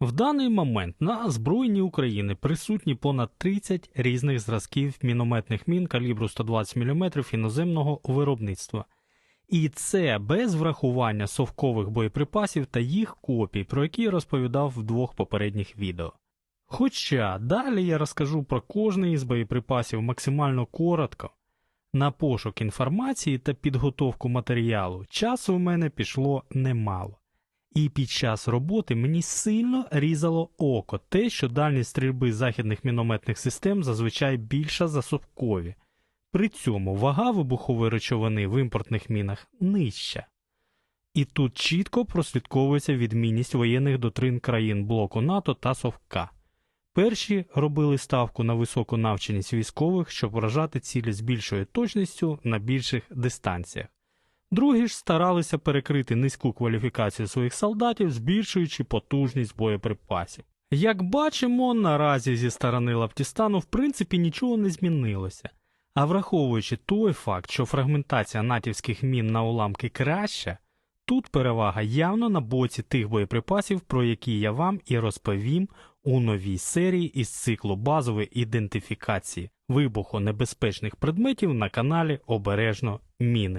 В даний момент на Збройній України присутні понад 30 різних зразків мінометних мін калібру 120 мм іноземного виробництва. І це без врахування совкових боєприпасів та їх копій, про які я розповідав в двох попередніх відео. Хоча далі я розкажу про кожний із боєприпасів максимально коротко. На пошук інформації та підготовку матеріалу часу у мене пішло немало. І під час роботи мені сильно різало око те, що дальність стрільби західних мінометних систем зазвичай більша за совкові. При цьому вага вибухової речовини в імпортних мінах нижча. І тут чітко прослідковується відмінність воєнних доктрин країн блоку НАТО та Совка. Перші робили ставку на високу навченість військових, щоб вражати цілі з більшою точністю на більших дистанціях. Другі ж старалися перекрити низьку кваліфікацію своїх солдатів, збільшуючи потужність боєприпасів. Як бачимо, наразі зі сторони Лаптістану в принципі нічого не змінилося. А враховуючи той факт, що фрагментація натівських мін на уламки краща, тут перевага явно на боці тих боєприпасів, про які я вам і розповім у новій серії із циклу базової ідентифікації вибухонебезпечних предметів на каналі Обережно Міни.